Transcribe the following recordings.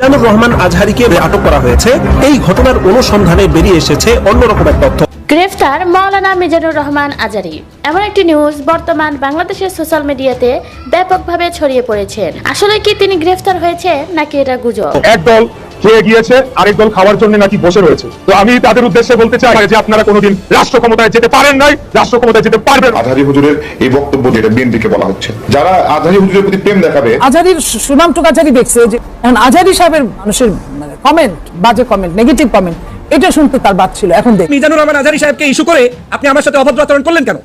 জানুর রহমান আজহারিকে আটক করা হয়েছে। এই ঘটনার অনুসন্ধানে বেরিয়ে এসেছে অন্যরকম এক তথ্য। গ্রেফতার মাওলানা মিজানুর রহমান আজারি। এমন একটি নিউজ বর্তমান বাংলাদেশের সোশ্যাল মিডিয়াতে ব্যাপকভাবে ছড়িয়ে পড়েছে। আসলে কি তিনি গ্রেফতার হয়েছে নাকি এটা গুজব? এক দল খেয়ে গিয়েছে আরেক দল খাওয়ার জন্য নাকি বসে রয়েছে। তো আমি তাদের উদ্দেশ্যে বলতে চাই যে আপনারা কোনোদিন রাষ্ট্র ক্ষমতায় যেতে পারেন নাই রাষ্ট্র ক্ষমতায় যেতে পারবেন না। আধারি হুজুরের এই বক্তব্য যেটা বিএনপিকে বলা হচ্ছে। যারা আধারি হুজুরের প্রতি প্রেম দেখাবে আজারির সুনামটুক আজারি দেখছে যে এখন আজারি সাহেবের মানুষের মানে কমেন্ট বাজে কমেন্ট নেগেটিভ কমেন্ট এটা শুনতে তার বাদ ছিল এখন দেখ। মিজানুর রহমান আজারি সাহেবকে ইস্যু করে আপনি আমার সাথে অভদ্র আচরণ করলেন কেন?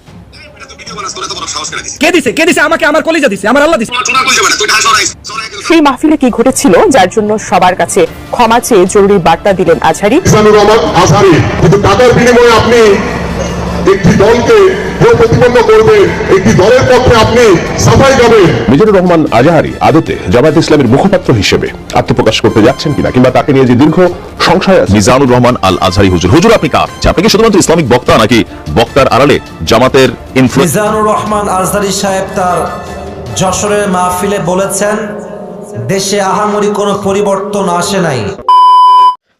কে দিছে? কে দিছে? আমাকে আমার কলিজা দিছে আমার আল্লাহ দিছে। সেই মাহফিলে কি ঘটেছিল যার জন্য সবার কাছে ক্ষমা চেয়ে জরুরি বার্তা দিলেন আজহারি ইসানুর রহমান আসারি কিন্তু টাকার বিনিময়ে আপনি একটি দলকে ভোট প্রতিপন্ন করবেন একটি দলের পক্ষে আপনি সাফাই গাবেন মিজানুর রহমান আজাহারি আদতে জামায়াত ইসলামের মুখপাত্র হিসেবে আত্মপ্রকাশ করতে যাচ্ছেন কিনা কিংবা তাকে নিয়ে যে দীর্ঘ সংশয় আছে। মিজানুর রহমান আল আজহারি হুজুর। হুজুর আপনি কার? আপনি কি শুধুমাত্র ইসলামিক বক্তা নাকি বক্তার আড়ালে জামাতের ইনফ্লুয়েন্স মিজানুর রহমান আজদারি সাহেব তার যশোরের মাহফিলে বলেছেন দেশে আহামরি কোনো পরিবর্তন আসে নাই।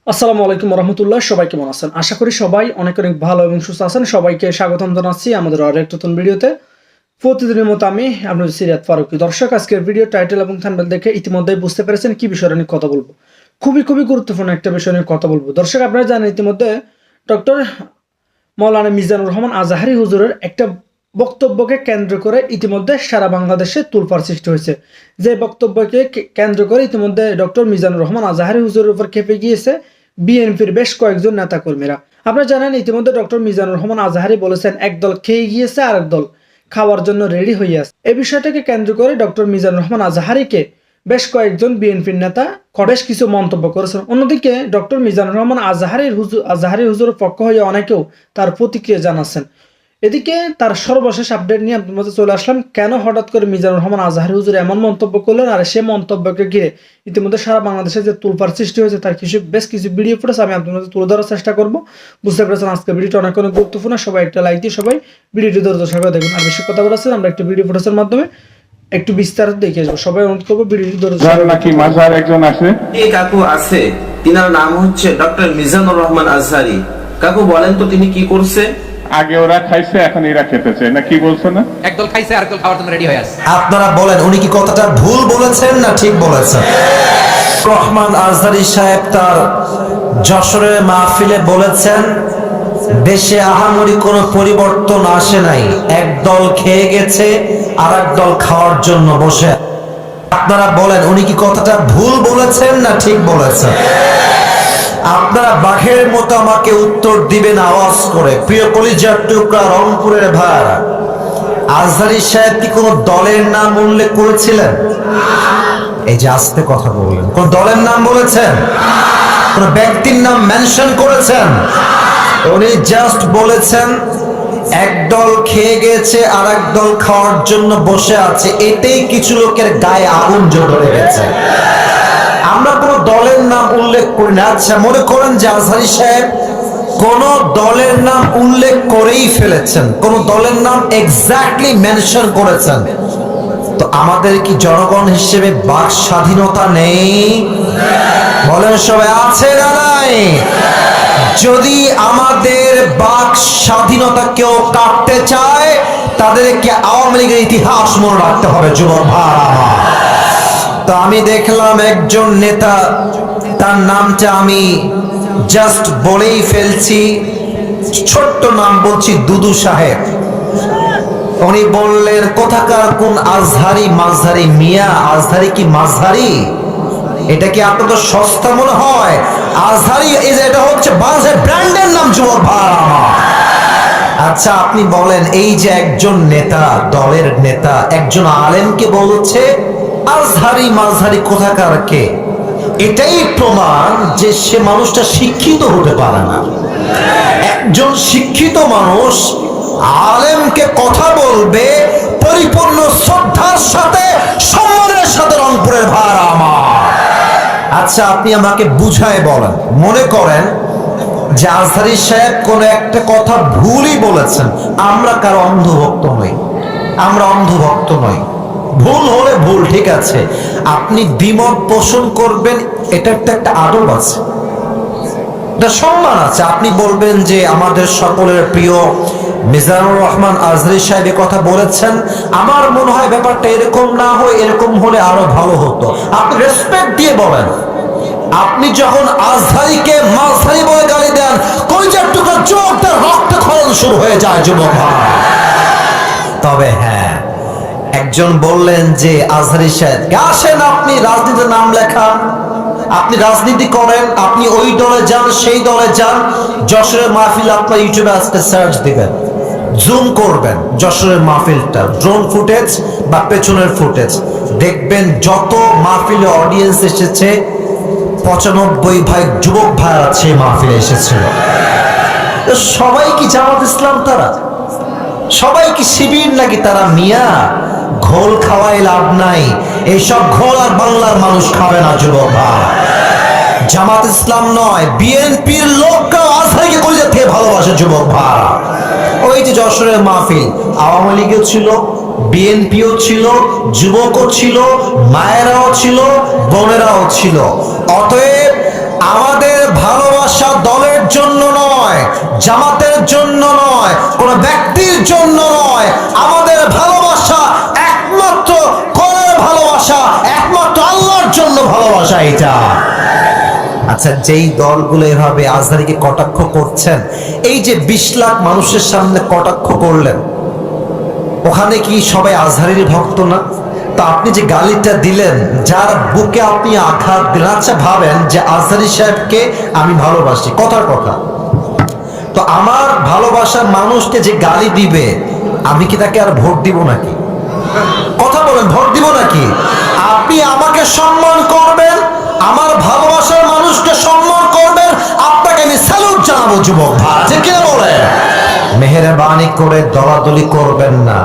আসসালামু আলাইকুম রহমতুল্লাহ সবাই কেমন আছেন? আশা করি সবাই অনেক অনেক ভালো এবং সুস্থ আছেন। সবাইকে স্বাগতম জানাচ্ছি আমাদের আরও একটা নতুন ভিডিওতে। প্রতিদিনের মতো আমি আপনাদের সিরিয়াত ফারুকি। দর্শক, আজকের ভিডিও টাইটেল এবং থাম্বেল দেখে ইতিমধ্যেই বুঝতে পেরেছেন কি বিষয় নিয়ে কথা বলব। খুবই খুবই গুরুত্বপূর্ণ একটা বিষয় নিয়ে কথা বলব। দর্শক, আপনারা জানেন ইতিমধ্যে ডক্টর মৌলানা মিজানুর রহমান আজাহারি হুজুরের একটা বক্তব্যকে কেন্দ্র করে ইতিমধ্যে সারা বাংলাদেশে তুলপার সৃষ্টি হয়েছে। যে বক্তব্যকে কেন্দ্র করে ইতিমধ্যে ডক্টর মিজানুর রহমান আজাহারি হুজুরের উপর খেপে গিয়েছে। বিএনপির বেশ কয়েকজন নেতাকর্মীরা। আপনারা জানেন, ইতিমধ্যে ডক্টর মিজানুর রহমান আজাহারি বলেছেন, একদল খেয়ে গিয়েছে আর একদল খাওয়ার জন্য রেডি হয়ে আছে। এই বিষয়টাকে কেন্দ্র করে ডক্টর মিজানুর রহমান আজাহারিকে বেশ কয়েকজন বিএনপির নেতা বেশ কিছু মন্তব্য করেছেন। অন্যদিকে, ডক্টর মিজানুর রহমান আজাহারির হুজুর আজাহারি হুজুরের পক্ষ হয়ে অনেকেও তার প্রতিক্রিয়া জানাচ্ছেন। এদিকে তার সর্বশেষ আপডেট নিয়ে আপনার মধ্যে চলে আসলাম। কেন হঠাৎ করে মিজানুর রহমান আজহারি হুজুর এমন মন্তব্য করলেন? আর সে মন্তব্যকে ঘিরে ইতিমধ্যে সারা বাংলাদেশে যে তুলপার সৃষ্টি হয়েছে তার কিছু বেশ কিছু ভিডিও ফুটেজ আমি আপনার মধ্যে তুলে ধরার চেষ্টা করব। বুঝতে পেরেছেন আজকে ভিডিওটা অনেক অনেক গুরুত্বপূর্ণ। সবাই একটা লাইক দিয়ে সবাই ভিডিওটি ধৈর্য সহকারে দেখুন আর বেশি কথা বলেছেন আমরা একটু ভিডিও ফুটেজের মাধ্যমে একটু বিস্তারিত দেখে আসব। সবাই অনুরোধ করব ভিডিওটি ধৈর্য নাকি মাঝার একজন আছে? এই কাকু আছে। তিনার নাম হচ্ছে ডক্টর মিজানুর রহমান আজহারি। কাকু বলেন তো তিনি কি করছে? আগে ওরা খাইছে এখন এরা খেতেছে না কি বলছো না? একদল খাইছে আর খাওয়ার জন্য রেডি হয়ে আছে। আপনারা বলেন উনি কি কথাটা ভুল বলেছেন না ঠিক বলেছেন? রহমান আজহারি সাহেব তার যশোরের মাহফিলে বলেছেন দেশে আহামরি কোনো পরিবর্তন আসে নাই। এক দল খেয়ে গেছে আর এক দল খাওয়ার জন্য বসে। আপনারা বলেন উনি কি কথাটা ভুল বলেছেন না ঠিক বলেছেন? আপনারা বাঘের মতো আমাকে উত্তর দিবেন, আওয়াজ করে। প্রিয় কলিজার টুকরা, রংপুরের ভাড়া আজহারি সাহেব কি কোন দলের নাম উল্লেখ করেছিলেন? এই যে আস্তে কথা বললেন। কোন দলের নাম বলেছেন? কোন ব্যক্তির নাম মেনশন করেছেন? উনি জাস্ট বলেছেন, এক দল খেয়ে গেছে আর এক দল খাওয়ার জন্য বসে আছে। এতেই কিছু লোকের গায়ে আগুন জ্বলে গেছে। আমরা কোনো দলের নাম উল্লেখ করি না। আচ্ছা মনে করেন যে আজহারি সাহেব কোন দলের নাম উল্লেখ করেই ফেলেছেন, কোন দলের নাম এক্স্যাক্টলি মেনশন করেছেন। তো আমাদের কি জনগণ হিসেবে বাক স্বাধীনতা নেই? বলেন সবাই, আছে না নাই? যদি আমাদের বাক স্বাধীনতা কেউ কাটতে চায়, তাদেরকে আওয়ামী লীগের ইতিহাস মনে রাখতে হবে, যুবক আমার। তো আমি দেখলাম একজন নেতা, তার নামটা আমি জাস্ট বলেই ফেলছি। ছোট্ট নাম বলছি দুদু সাহেব। উনি বললেন, কোথাকার কোন আজহারি মাঝহারি মিয়া? আজহারি কি মাঝহারি? এটা কি আপনাদের সস্তা মনে হয়? আজহারি এটা হচ্ছে বাংলাদেশের ব্র্যান্ডের নাম, যুবক আমার। আচ্ছা আপনি বলেন, এই যে একজন নেতা, দলের নেতা, একজন আলেমকে বলছে আজহারি মাঝহারি কোথাকার কে? এটাই প্রমাণ যে সে মানুষটা শিক্ষিত হতে পারে না। একজন শিক্ষিত মানুষ আলেমকে কথা বলবে, পরিপূর্ণ শ্রদ্ধার সাথে, সম্মানের সাথে রংপুরের ভার আমার। আচ্ছা আপনি আমাকে বুঝায় বলেন, মনে করেন যে আজহারি সাহেব কোন একটা কথা ভুলই বলেছেন। আমরা কারও অন্ধভক্ত নই। আমরা অন্ধভক্ত নই। ভুল হলে ভুল, ঠিক আছে। আপনি দ্বিমত পোষণ করবেন এটা একটা একটা আদব আছে। একটা সম্মান আছে। আপনি বলবেন যে আমাদের সকলের প্রিয় মিজানুর রহমান আজরি সাহেব কথা বলেছেন, আমার মনে হয় ব্যাপারটা এরকম না হয়, এরকম হলে আরও ভালো হতো। আপনি রেসপেক্ট দিয়ে বলেন। আপনি যখন আজহারিকে মাঝহারি বলে গালি দেন কইজার টুকরা চোখ তার রক্তক্ষরণ শুরু হয়ে যায়, যুবক তবে হ্যাঁ একজন বললেন যে, আজহারি সাহেব, আসেন আপনি, রাজনীতির নাম লেখান আপনি রাজনীতি করেন, আপনি ওই দলে যান, সেই দলে যান। যশোরের মাহফিল আপনার ইউটিউবে আজকে সার্চ দিবেন। জুম করবেন, যশোরের মাহফিলটা। ড্রোন ফুটেজ বা পেছনের ফুটেজ দেখবেন যত মাহফিলে অডিয়েন্স এসেছে, পঁচানব্বই ভাই, যুবক ভাই আছে মাহফিলে এসেছিল। সবাই কি জামাত ইসলাম তারা? সবাই কি শিবির নাকি তারা মিয়া? ঘোল খাওয়াই লাভ নাই। এইসব ঘোল আর বাংলার মানুষ খাবে না, যুবক জামাত ইসলাম নয়, বিএনপির লোকরাও আজহারিকে কলিজা থেকে ভালোবাসে, যুবক ভাই। ওই যে যশোরের মাহফিল, আওয়ামী লীগও ছিল, বিএনপিও ছিল, যুবকও ছিল, মায়েরাও ছিল, বোনেরাও ছিল। অতএব আমাদের ভালোবাসা দলের জন্য নয়, জামাতের জন্য নয়, কোন ব্যক্তির জন্য নয়, আমাদের ভালোবাসা ভালোবাসা এটা। আচ্ছা যেই দলগুলো এভাবে আজহারিকে কটাক্ষ করছেন, এই যে বিশ লাখ মানুষের সামনে কটাক্ষ করলেন, ওখানে কি সবাই আজহারির ভক্ত না? তো আপনি যে গালিটা দিলেন, যার বুকে আপনি আঘাত দিলেন আচ্ছা ভাবেন যে আজহারি সাহেবকে আমি ভালোবাসি, কথার কথা। তো আমার ভালোবাসার মানুষকে যে গালি দিবে, আমি কি তাকে আর ভোট দিব নাকি? কথা বলেন, ভোট দিব নাকি? আপনি আমাকে সম্মান করবেন আমার ভালোবাসার মানুষকে সম্মান করবেন আপনাকে আমি স্যালুট জানাব যুবক ভাই। কে বলে? মেহরবানি করে দলাদলি করবেন না।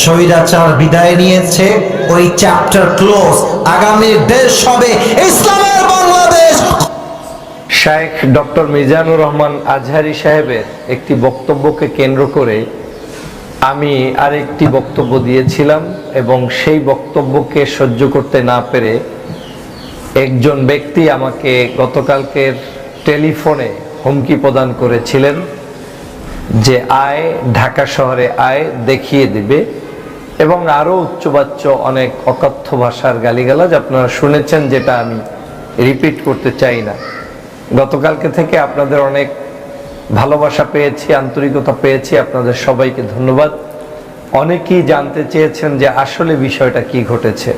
স্বৈরাচার বিদায় নিয়েছে ওই চ্যাপ্টার ক্লোজ আগামী দেশ হবে ইসলামের বাংলাদেশ। শায়েখ ডক্টর মিজানুর রহমান আজহারি সাহেবের একটি বক্তব্যকে কেন্দ্র করে আমি আরেকটি বক্তব্য দিয়েছিলাম এবং সেই বক্তব্যকে সহ্য করতে না পেরে একজন ব্যক্তি আমাকে গতকালকের টেলিফোনে হুমকি প্রদান করেছিলেন যে আয় ঢাকা শহরে আয় দেখিয়ে দিবে এবং আরও উচ্চবাচ্য অনেক অকথ্য ভাষার গালিগালাজ আপনারা শুনেছেন যেটা আমি রিপিট করতে চাই না। গতকালকে থেকে আপনাদের অনেক ভালোবাসা পেয়েছি, আন্তরিকতা পেয়েছি, আপনাদের সবাইকে ধন্যবাদ। অনেকেই জানতে চেয়েছেন যে আসলে বিষয়টা কি ঘটেছে।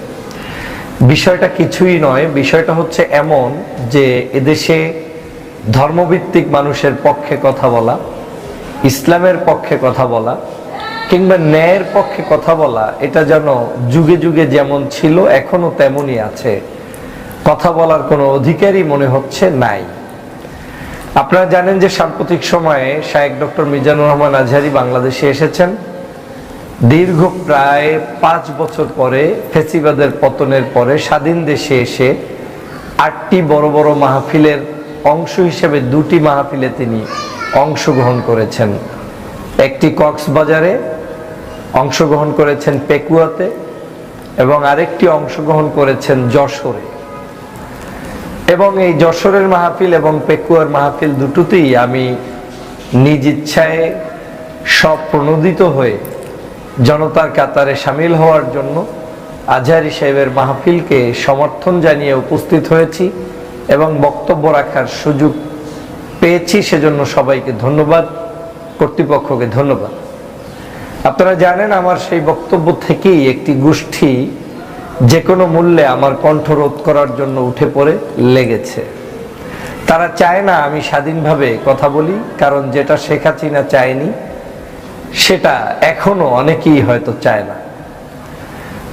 বিষয়টা কিছুই নয়, বিষয়টা হচ্ছে এমন যে এদেশে ধর্মভিত্তিক মানুষের পক্ষে কথা বলা, ইসলামের পক্ষে কথা বলা, কিংবা ন্যায়ের পক্ষে কথা বলা, এটা যেন যুগে যুগে যেমন ছিল এখনও তেমনই আছে। কথা বলার কোনো অধিকারই মনে হচ্ছে নাই। আপনারা জানেন যে সাম্প্রতিক সময়ে শায়েক ডক্টর মিজানুর রহমান আজহারি বাংলাদেশে এসেছেন। দীর্ঘ প্রায় পাঁচ বছর পরে, ফেসিবাদের পতনের পরে স্বাধীন দেশে এসে আটটি বড় বড় মাহফিলের অংশ হিসেবে দুটি মাহফিলে তিনি অংশগ্রহণ করেছেন। একটি কক্সবাজারে অংশগ্রহণ করেছেন পেকুয়াতে এবং আরেকটি অংশগ্রহণ করেছেন যশোরে। এবং এই যশোরের মাহফিল এবং পেকুয়ার মাহফিল দুটোতেই আমি নিজ ইচ্ছায় স্বপ্রণোদিত হয়ে জনতার কাতারে সামিল হওয়ার জন্য আজহারি সাহেবের মাহফিলকে সমর্থন জানিয়ে উপস্থিত হয়েছি এবং বক্তব্য রাখার সুযোগ পেয়েছি, সেজন্য সবাইকে ধন্যবাদ, কর্তৃপক্ষকে ধন্যবাদ। আপনারা জানেন, আমার সেই বক্তব্য থেকেই একটি গোষ্ঠী যে কোনো মূল্যে আমার কণ্ঠ রোধ করার জন্য উঠে পড়ে লেগেছে। তারা চায় না আমি স্বাধীনভাবে কথা বলি, কারণ যেটা শেখ হাসিনা চায়নি, সেটা এখনও অনেকেই হয়তো চায় না।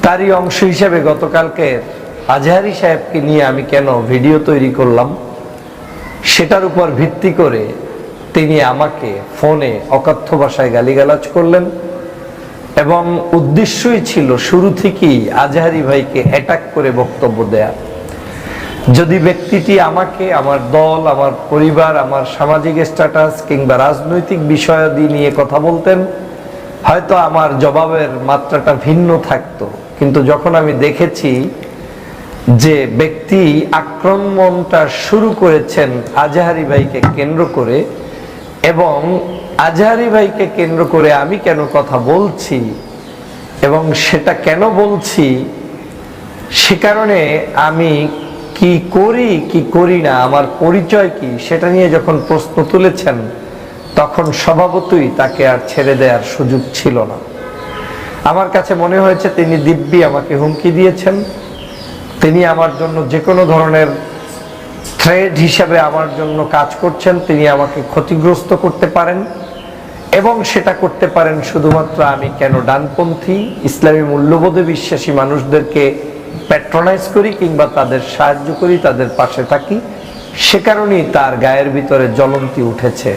তারই অংশ হিসেবে গতকালকে আজহারি সাহেবকে নিয়ে আমি কেন ভিডিও তৈরি করলাম, সেটার উপর ভিত্তি করে তিনি আমাকে ফোনে অকথ্য ভাষায় গালিগালাজ করলেন। এবং উদ্দেশ্যই ছিল শুরু থেকেই আজহারি ভাইকে অ্যাটাক করে বক্তব্য দেয়া। যদি ব্যক্তিটি আমাকে, আমার দল, আমার পরিবার, আমার সামাজিক স্ট্যাটাস কিংবা রাজনৈতিক বিষয়াদি নিয়ে কথা বলতেন, হয়তো আমার জবাবের মাত্রাটা ভিন্ন থাকতো। কিন্তু যখন আমি দেখেছি যে ব্যক্তি আক্রমণটা শুরু করেছেন আজহারি ভাইকে কেন্দ্র করে এবং আজহারি ভাইকে কেন্দ্র করে আমি কেন কথা বলছি এবং সেটা কেন বলছি, সে কারণে আমি কি করি কি করি না, আমার পরিচয় কি, সেটা নিয়ে যখন প্রশ্ন তুলেছেন, তখন স্বভাবতই তাকে আর ছেড়ে দেওয়ার সুযোগ ছিল না। আমার কাছে মনে হয়েছে তিনি দিব্যি আমাকে হুমকি দিয়েছেন। তিনি আমার জন্য যে কোনো ধরনের থ্রেড হিসাবে আমার জন্য কাজ করছেন। তিনি আমাকে ক্ষতিগ্রস্ত করতে পারেন। এবং সেটা করতে পারেন শুধুমাত্র আমি কেন ডানপন্থী, ইসলামী মূল্যবোধে বিশ্বাসী মানুষদেরকে প্যাট্রোনাইজ করি কিংবা তাদের সাহায্য করি, তাদের পাশে থাকি, সে কারণেই তার গায়ের ভিতরে জ্বলন্তি উঠেছে।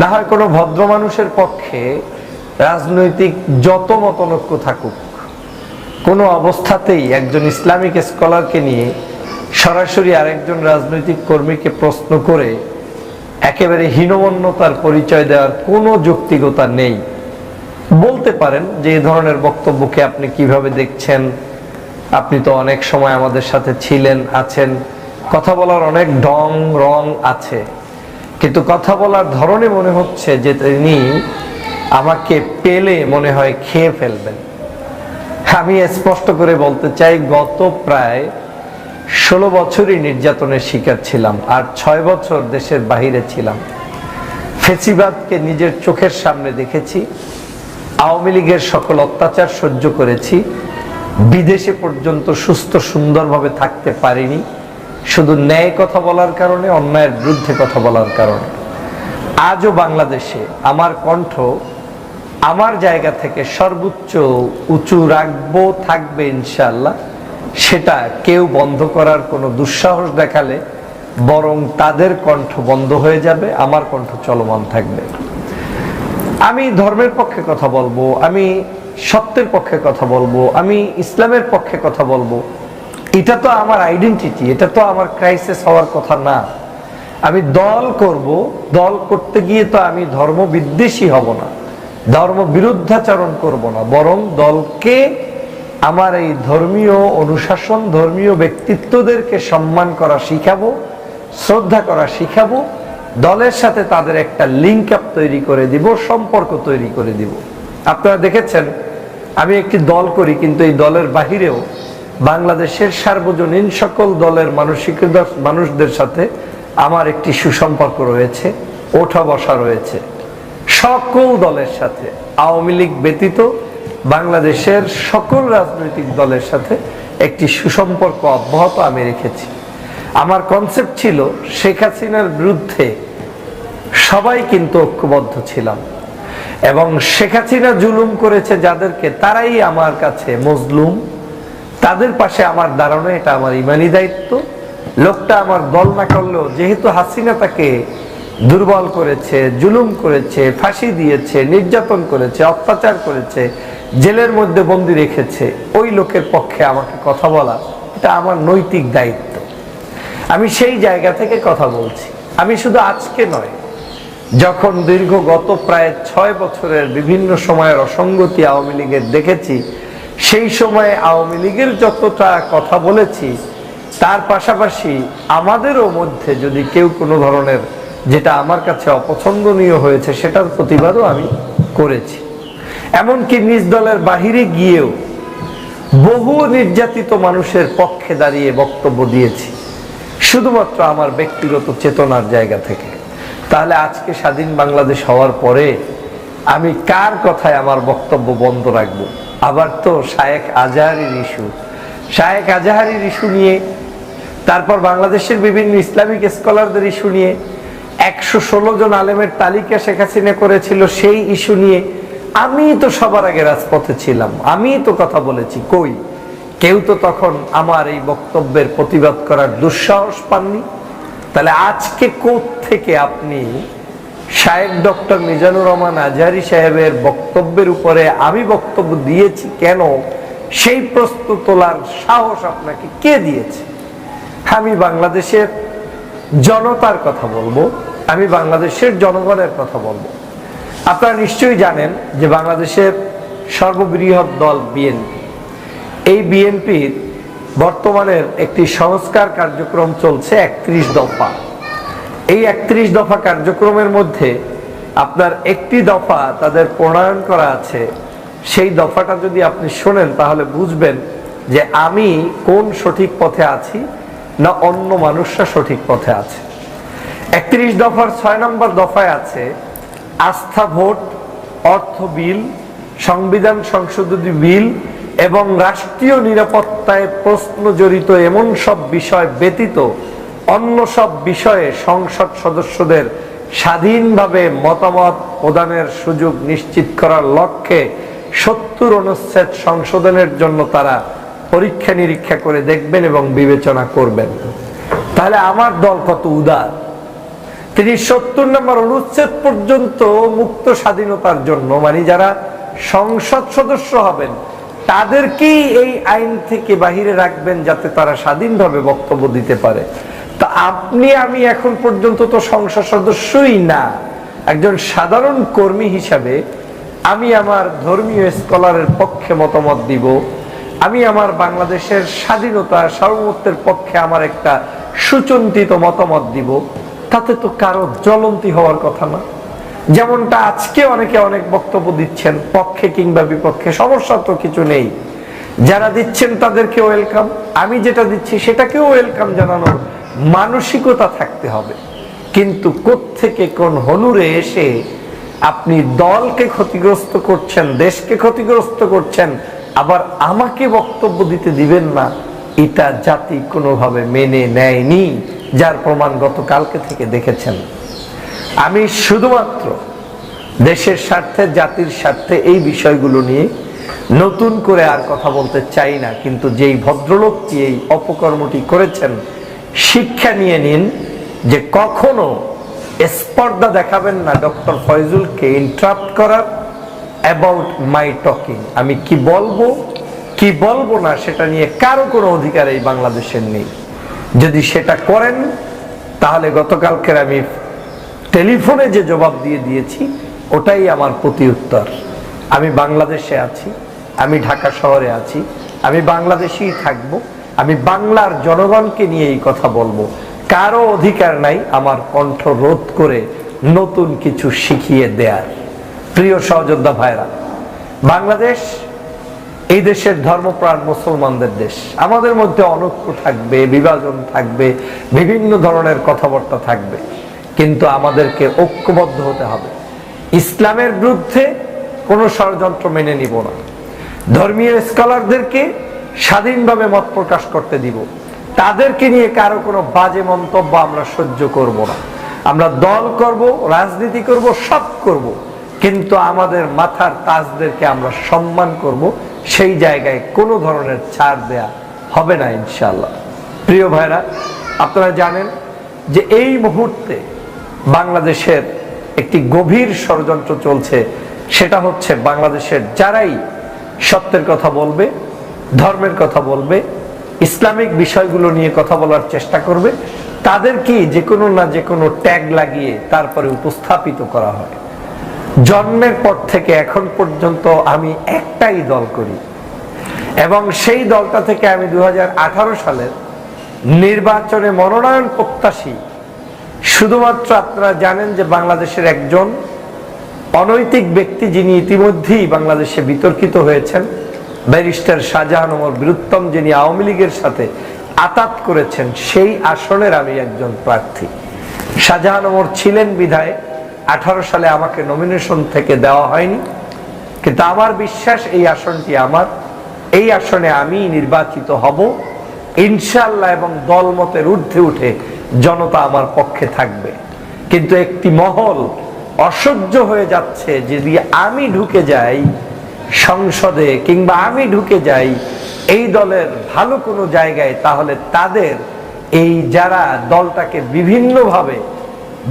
না হয় কোনো ভদ্র মানুষের পক্ষে রাজনৈতিক যত মতনৈক্য থাকুক, কোনো অবস্থাতেই একজন ইসলামিক স্কলারকে নিয়ে সরাসরি আরেকজন রাজনৈতিক কর্মীকে প্রশ্ন করে একেবারে হীনমন্যতার পরিচয় দেওয়ার কোনো যৌক্তিকতা নেই। বলতে পারেন যে এই ধরনের বক্তব্যকে আপনি কীভাবে দেখছেন। আপনি তো অনেক সময় আমাদের সাথে ছিলেন, আছেন। কথা বলার অনেক ঢং, রং আছে। কিন্তু কথা বলার ধরনে মনে হচ্ছে যে তিনি আমাকে পেলে মনে হয় খেয়ে ফেলবেন। আমি স্পষ্ট করে বলতে চাই, গত প্রায় ষোলো বছরই নির্যাতনের শিকার ছিলাম আর ছয় বছর দেশের বাহিরে ছিলাম। ফেসিবাদকে নিজের চোখের সামনে দেখেছি, আওয়ামী লীগের সকল অত্যাচার সহ্য করেছি, বিদেশে পর্যন্ত সুস্থ সুন্দরভাবে থাকতে পারিনি, শুধু ন্যায় কথা বলার কারণে, অন্যায়ের বিরুদ্ধে কথা বলার কারণে। আজও বাংলাদেশে আমার কণ্ঠ আমার জায়গা থেকে সর্বোচ্চ উঁচু রাখব, থাকবে ইনশাল্লাহ সেটা কেউ বন্ধ করার কোনো দুঃসাহস দেখালে বরং তাদের কণ্ঠ বন্ধ হয়ে যাবে, আমার কণ্ঠ চলমান থাকবে। আমি ধর্মের পক্ষে কথা বলব, আমি সত্যের পক্ষে কথা বলব, আমি ইসলামের পক্ষে কথা বলব। এটা তো আমার আইডেন্টিটি এটা তো আমার ক্রাইসিস হওয়ার কথা না। আমি দল করব, দল করতে গিয়ে তো আমি ধর্ম বিদ্বেষী হব না ধর্ম বিরুদ্ধাচরণ করব না, বরং দলকে আমার এই ধর্মীয় অনুশাসন, ধর্মীয় ব্যক্তিত্বদেরকে সম্মান করা শিখাবো, শ্রদ্ধা করা শিখাবো, দলের সাথে তাদের একটা লিঙ্ক আপ তৈরি করে দিব, সম্পর্ক তৈরি করে দিব। আপনারা দেখেছেন, আমি একটি দল করি, কিন্তু এই দলের বাহিরেও বাংলাদেশের সার্বজনীন সকল দলের মানসিক মানুষদের সাথে আমার একটি সুসম্পর্ক রয়েছে, ওঠা বসা রয়েছে। সকল দলের সাথে, আওয়ামী লীগ ব্যতীত বাংলাদেশের সকল রাজনৈতিক দলের সাথে একটি সুসম্পর্ক অব্যাহত আমি রেখেছি। আমার কনসেপ্ট ছিল শেখ হাসিনার বিরুদ্ধে সবাই কিন্তু ঐক্যবদ্ধ ছিলাম এবং শেখ হাসিনা জুলুম করেছে যাদেরকে তারাই আমার কাছে মজলুম, তাদের পাশে আমার দাঁড়ানো, এটা আমার ইমানি দায়িত্ব। লোকটা আমার দল না করলেও যেহেতু হাসিনা তাকে দুর্বল করেছে, জুলুম করেছে, ফাঁসি দিয়েছে, নির্যাতন করেছে, অত্যাচার করেছে জেলের মধ্যে বন্দি রেখেছে, ওই লোকের পক্ষে আমাকে কথা বলা, এটা আমার নৈতিক দায়িত্ব। আমি সেই জায়গা থেকে কথা বলছি। আমি শুধু আজকে নয়, যখন দীর্ঘ গত প্রায় ছয় বছরের বিভিন্ন সময়ের অসঙ্গতি আওয়ামী লীগের দেখেছি, সেই সময়ে আওয়ামী লীগের যতটা কথা বলেছি, তার পাশাপাশি আমাদেরও মধ্যে যদি কেউ কোনো ধরনের যেটা আমার কাছে অপছন্দনীয় হয়েছে, সেটার প্রতিবাদও আমি করেছি। এমনকি নিজ দলের বাহিরে গিয়েও বহু নির্যাতিত মানুষের পক্ষে দাঁড়িয়ে বক্তব্য দিয়েছি। শুধুমাত্র আমার ব্যক্তিগত চেতনার জায়গা থেকে। তাহলে আজকে স্বাধীন বাংলাদেশ হওয়ার পরে আমি কার কথায় আমার বক্তব্য বন্ধ রাখব? আবার তো শায়েখ আজাহারির ইস্যু। শায়েখ আজাহারির ইস্যু নিয়ে, তারপর বাংলাদেশের বিভিন্ন ইসলামিক স্কলারদের ইস্যু নিয়ে, একশো ষোলো জন আলেমের তালিকা শেখ হাসিনা করেছিল সেই ইস্যু নিয়ে আমি তো সবার আগে রাজপথে ছিলাম, আমি তো কথা বলেছি, কই? কেউ তো তখন আমার এই বক্তব্যের প্রতিবাদ করার দুঃসাহস পাননি। তাহলে আজকে থেকে আপনি সাহেব ডক্টর মিজানুর রহমান আজহারি সাহেবের বক্তব্যের উপরে আমি বক্তব্য দিয়েছি কেন? সেই প্রশ্ন তোলার সাহস আপনাকে কে দিয়েছে? আমি বাংলাদেশের জনতার কথা বলব, আমি বাংলাদেশের জনগণের কথা বলব। আপনারা নিশ্চয়ই জানেন যে বাংলাদেশের সর্ববৃহৎ দল বিএনপি। এই বিএনপির বর্তমানের একটি সংস্কার কার্যক্রম চলছে একত্রিশ দফা। এই একত্রিশ দফা কার্যক্রমের মধ্যে আপনার একটি দফা তাদের প্রণয়ন করা আছে। সেই দফাটা যদি আপনি শোনেন, তাহলে বুঝবেন যে আমি কোন সঠিক পথে আছি না অন্য মানুষরা সঠিক পথে আছে। একত্রিশ দফার ছয় নম্বর দফায় আছে আস্থা ভোট, অর্থ বিল, সংবিধান সংশোধনী বিল এবং রাষ্ট্রীয় নিরাপত্তায় প্রশ্ন জড়িত এমন সব বিষয় ব্যতীত অন্য সব বিষয়ে সংসদ সদস্যদের স্বাধীনভাবে মতামত প্রদানের সুযোগ নিশ্চিত করার লক্ষ্যে সত্তর অনুচ্ছেদ সংশোধনের জন্য তারা পরীক্ষা নিরীক্ষা করে দেখবেন এবং বিবেচনা করবেন। তাহলে আমার দল কত উদার? তিনি সত্তর নম্বর অনুচ্ছেদ পর্যন্ত মুক্ত স্বাধীনতার জন্য মানে যারা সংসদ সদস্য হবেন তাদেরকেই এই আইন থেকে বাহিরে রাখবেন যাতে তারা স্বাধীনভাবে বক্তব্য দিতে পারে? তা আপনি, আমি এখন পর্যন্ত তো সংসদ সদস্যই না, একজন সাধারণ কর্মী হিসাবে আমি আমার ধর্মীয় স্কলারের পক্ষে মতামত দিব। আমি আমার বাংলাদেশের স্বাধীনতা, সার্বভৌমত্বের পক্ষে আমার একটা সুচিন্তিত মতামত দিব। তাতে তো কারও জ্বলন্তি হওয়ার কথা না। যেমনটা আজকে অনেকে অনেক বক্তব্য দিচ্ছেন, পক্ষে কিংবা বিপক্ষে, সমস্যা তো কিছু নেই। যারা দিচ্ছেন তাদেরকে ওয়েলকাম আমি যেটা দিচ্ছি সেটাকেও ওয়েলকাম জানানোর মানসিকতা থাকতে হবে। কিন্তু থেকে কোন হনুরে এসে আপনি দলকে ক্ষতিগ্রস্ত করছেন, দেশকে ক্ষতিগ্রস্ত করছেন, আবার আমাকে বক্তব্য দিতে দিবেন না এটা জাতি কোনোভাবে মেনে নেয়নি, যার প্রমাণ গতকালকে থেকে দেখেছেন। আমি শুধুমাত্র দেশের স্বার্থে, জাতির স্বার্থে এই বিষয়গুলো নিয়ে নতুন করে আর কথা বলতে চাই না, কিন্তু যেই ভদ্রলোকটি এই অপকর্মটি করেছেন, শিক্ষা নিয়ে নিন যে কখনো স্পর্ধা দেখাবেন না ডক্টর ফয়জুলকে ইন্টারাপ্ট করার অ্যাবাউট মাই টকিং আমি কি বলব? কি বলব না, সেটা নিয়ে কারও কোনো অধিকার এই বাংলাদেশের নেই। যদি সেটা করেন, তাহলে গতকালকের আমি টেলিফোনে যে জবাব দিয়ে দিয়েছি, ওটাই আমার প্রতি উত্তর। আমি বাংলাদেশে আছি, আমি ঢাকা শহরে আছি, আমি বাংলাদেশেই থাকব, আমি বাংলার জনগণকে নিয়ে এই কথা বলব। কারও অধিকার নাই আমার কণ্ঠ রোধ করে নতুন কিছু শিখিয়ে দেয়ার। প্রিয় সহযোদ্ধা ভাইরা, বাংলাদেশ এই দেশের ধর্মপ্রাণ মুসলমানদের দেশ। আমাদের মধ্যে অনৈক্য থাকবে, বিভাজন থাকবে, বিভিন্ন ধরনের কথাবার্তা থাকবে। কিন্তু আমাদেরকে ঐক্যবদ্ধ হতে হবে। ইসলামের বিরুদ্ধে কোনো ষড়যন্ত্র মেনে নিব না। ধর্মীয় স্কলারদেরকে স্বাধীনভাবে মত প্রকাশ করতে দিব। তাদেরকে নিয়ে কারও কোনো বাজে মন্তব্য আমরা সহ্য করব না। আমরা দল করব, রাজনীতি করব, সব করব। কিন্তু আমাদের মাথার তাজদেরকে আমরা সম্মান করব সেই জায়গায় কোনো ধরনের ছাড় দেয়া হবে না ইনশাল্লাহ প্রিয় ভাইরা, আপনারা জানেন যে এই মুহূর্তে বাংলাদেশের একটি গভীর ষড়যন্ত্র চলছে। সেটা হচ্ছে বাংলাদেশের যারাই সত্যের কথা বলবে, ধর্মের কথা বলবে, ইসলামিক বিষয়গুলো নিয়ে কথা বলার চেষ্টা করবে তাদেরকে যে কোনো না যে কোনো ট্যাগ লাগিয়ে তারপরে উপস্থাপিত করা হয়। জন্মের পর থেকে এখন পর্যন্ত আমি একটাই দল করি। এবং সেই দলটা থেকে আমি দুহাজার আঠারো সালের নির্বাচনে মনোনয়ন প্রত্যাশী। শুধুমাত্র আপনারা জানেন যে বাংলাদেশের একজন অনৈতিক ব্যক্তি যিনি ইতিমধ্যেই বাংলাদেশে বিতর্কিত হয়েছেন, ব্যারিস্টার শাহজাহান ওমর বীরুত্তম, যিনি আওয়ামী লীগের সাথে আতাত করেছেন, সেই আসনের আমি একজন প্রার্থী। শাহজাহান ওমর ছিলেন বিধায় আঠারো সালে আমাকে নমিনেশন থেকে দেওয়া হয়নি, কিন্তু আমার বিশ্বাস এই আসনটি আমার। এই আসনে আমি নির্বাচিত হব। ইনশাল্লাহ এবং দলমতের ঊর্ধ্বে উঠে জনতা আমার পক্ষে থাকবে। কিন্তু একটি মহল অসহ্য হয়ে যাচ্ছে, যদি আমি ঢুকে যাই সংসদে কিংবা আমি ঢুকে যাই এই দলের ভালো কোনো জায়গায়, তাহলে তাদের এই যারা দলটাকে বিভিন্নভাবে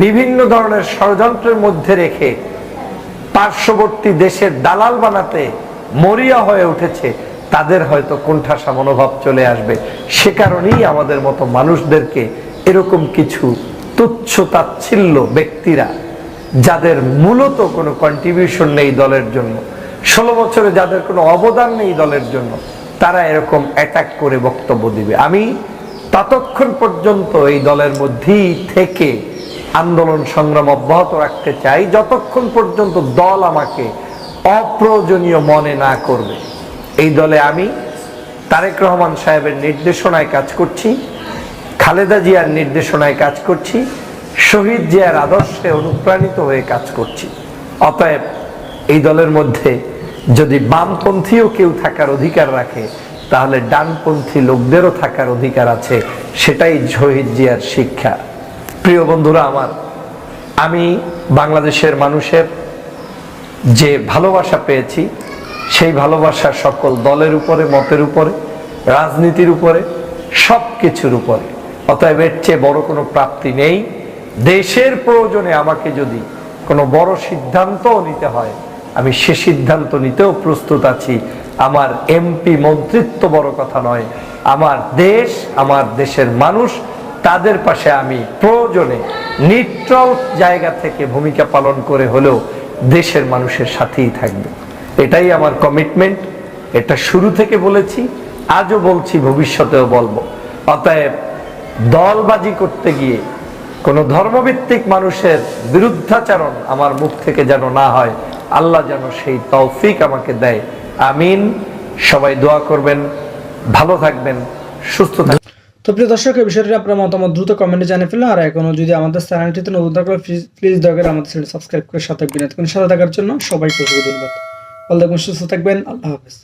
বিভিন্ন ধরনের ষড়যন্ত্রের মধ্যে রেখে পার্শ্ববর্তী দেশের দালাল বানাতে মরিয়া হয়ে উঠেছে, তাদের হয়তো কোণঠাসা মনোভাব চলে আসবে। সে কারণেই আমাদের মতো মানুষদেরকে এরকম কিছু তুচ্ছ তাচ্ছিল্য ব্যক্তিরা, যাদের মূলত কোনো কন্ট্রিবিউশন নেই দলের জন্য, ষোলো বছরে যাদের কোনো অবদান নেই দলের জন্য, তারা এরকম অ্যাটাক করে বক্তব্য দিবে। আমি ততক্ষণ পর্যন্ত এই দলের মধ্যেই থেকে আন্দোলন সংগ্রাম অব্যাহত রাখতে চাই, যতক্ষণ পর্যন্ত দল আমাকে অপ্রয়োজনীয় মনে না করবে। এই দলে আমি তারেক রহমান সাহেবের নির্দেশনায় কাজ করছি, খালেদা জিয়ার নির্দেশনায় কাজ করছি, শহীদ জিয়ার আদর্শে অনুপ্রাণিত হয়ে কাজ করছি। অতএব এই দলের মধ্যে যদি বামপন্থীও কেউ থাকার অধিকার রাখে, তাহলে ডানপন্থী লোকদেরও থাকার অধিকার আছে, সেটাই শহীদ জিয়ার শিক্ষা। প্রিয় বন্ধুরা আমার, আমি বাংলাদেশের মানুষের যে ভালোবাসা পেয়েছি, সেই ভালোবাসা সকল দলের উপরে, মতের উপরে, রাজনীতির উপরে সব কিছুর উপরে। অতএব এর চেয়ে বড় কোনো প্রাপ্তি নেই। দেশের প্রয়োজনে আমাকে যদি কোনো বড় সিদ্ধান্তও নিতে হয়, আমি সে সিদ্ধান্ত নিতেও প্রস্তুত আছি। আমার এমপি মন্ত্রিত্ব বড় কথা নয়। আমার দেশ, আমার দেশের মানুষ তাদের পাশে আমি প্রয়োজনে নিট্রাল জায়গা থেকে ভূমিকা পালন করে হলেও দেশের মানুষের সাথেই থাকবে। এটাই আমার কমিটমেন্ট এটা শুরু থেকে বলেছি, আজও বলছি, ভবিষ্যতেও বলব। অতএব দলবাজি করতে গিয়ে কোনো ধর্মভিত্তিক মানুষের বিরুদ্ধাচারণ আমার মুখ থেকে যেন না হয়, আল্লাহ যেন সেই তৌফিক আমাকে দেয়। আমিন। সবাই দোয়া করবেন, ভালো থাকবেন, সুস্থ থাকবেন। তো প্রিয় দর্শক, এই বিষয়টি আপনার মতামত দ্রুত কমেন্টে জানিয়ে ফেলুন। আর এখনও যদি আমাদের চ্যানেলটিতে নতুন থাকলে প্লিজ দয়া করে আমাদের চ্যানেল সাবস্ক্রাইব করে সাথে বিনোদন সাথে থাকার জন্য সবাইকে অসংখ্য ধন্যবাদ। ভালো থাকবেন, সুস্থ থাকবেন। আল্লাহ হাফেজ।